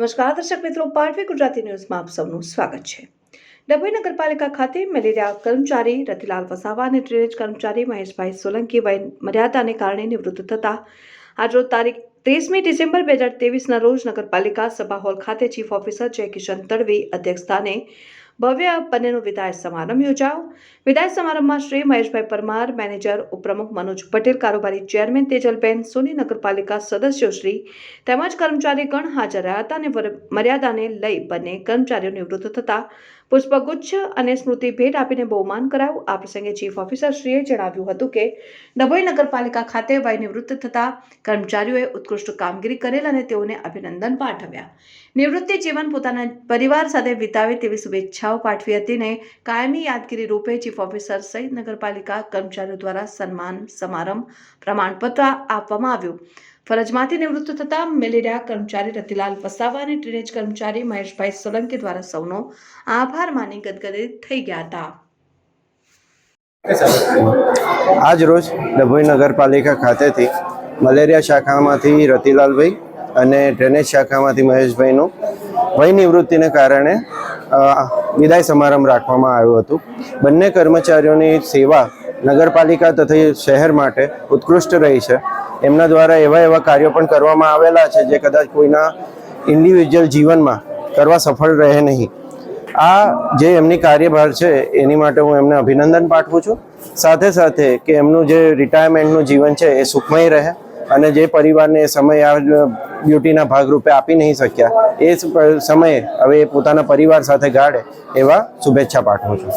નમસ્કાર, દર્શક મિત્રો પાટવી ગુજરાતી ન્યૂઝમાં આપ સૌનું સ્વાગત છે. ડભોઈ નગરપાલિકા ખાતે મેલેરિયા કર્મચારી રતિલાલ વસાવા અને ડ્રેનેજ કર્મચારી મહેશભાઈ સોલંકી વય મર્યાદાને કારણે નિવૃત્ત થતા. આજરોજ તારીખ ત્રીસમી ડિસેમ્બર બે હજાર તેવીસના રોજ નગરપાલિકા સભા હોલ ખાતે ચીફ ઓફિસર જય કિશન તડવી અધ્યક્ષસ્થાને ભવ્ય બંનેનો વિદાય સમારંભ યોજાયો. વિદાય સમારંભમાં શ્રી મહેશભાઈ પરમાર, મેનેજર, ઉપપ્રમુખ મનોજ પટેલ, કારોબારી ચેરમેન તેજલબેન, સોની નગરપાલિકા સદસ્યોશ્રી તેમજ કર્મચારીગણ હાજર રહ્યા હતા અને મર્યાદાને લઈ બંને કર્મચારીઓ નિવૃત્ત થતા. પુષ્પગુચ્છ અને સ્મૃતિ ભેટ આપીને બહુમાન કરાયું. આ પ્રસંગે ચીફ ઓફિસરશ્રીએ જણાવ્યું હતું કે, ડભોઈ નગરપાલિકા ખાતે વય નિવૃત્ત થતા કર્મચારીઓએ ઉત્કૃષ્ટ કામગીરી કરેલ અને તેઓને અભિનંદન પાઠવ્યા. નિવૃત્તિ જીવન પોતાના પરિવાર સાથે વિતાવે તેવી શુભેચ્છાઓ પાઠવી હતી કાયમી યાદગીરી રૂપે ચીફ ઓફિસર સહિત નગરપાલિકા કર્મચારીઓ દ્વારા સન્માન સમારંભ પ્રમાણપત્ર આપવામાં આવ્યું. ફરજમાંથી નિવૃત્ત થતા મેલેરિયા કર્મચારી રતિલાલ વસાવા અને ડ્રેનેજ કર્મચારી મહેશભાઈ સોલંકી દ્વારા સૌનો આભાર માની ગદગદિત થઈ ગયા હતા. આજ રોજ ડભોઈ નગરપાલિકા ખાતેથી મલેરિયા શાખામાંથી રતિલાલભાઈ અને ડ્રેનેજ શાખામાંથી મહેશભાઈનું વય નિવૃત્તિને કારણે વિદાય સમારંભ રાખવામાં આવ્યું હતું. બંને કર્મચારીઓની સેવા નગરપાલિકા તથા શહેર માટે ઉત્કૃષ્ટ રહી છે. એમના દ્વારા એવા એવા કાર્યો પણ કરવામાં આવેલા છે જે કદાચ કોઈના ઇન્ડિવિજ્યુઅલ જીવનમાં કરવા સફળ રહે નહીં. આ જે એમની કાર્યભાર છે, એની માટે હું એમને અભિનંદન પાઠવું છું. સાથે સાથે કે એમનું જે રિટાયરમેન્ટનું જીવન છે, એ સુખમય રહે. અને જે પરિવારને સમય આ ડ્યુટીના ભાગરૂપે આપી નહીં શક્યા, એ સમયે હવે પોતાના પરિવાર સાથે ગાળે એવા શુભેચ્છા પાઠવું છું.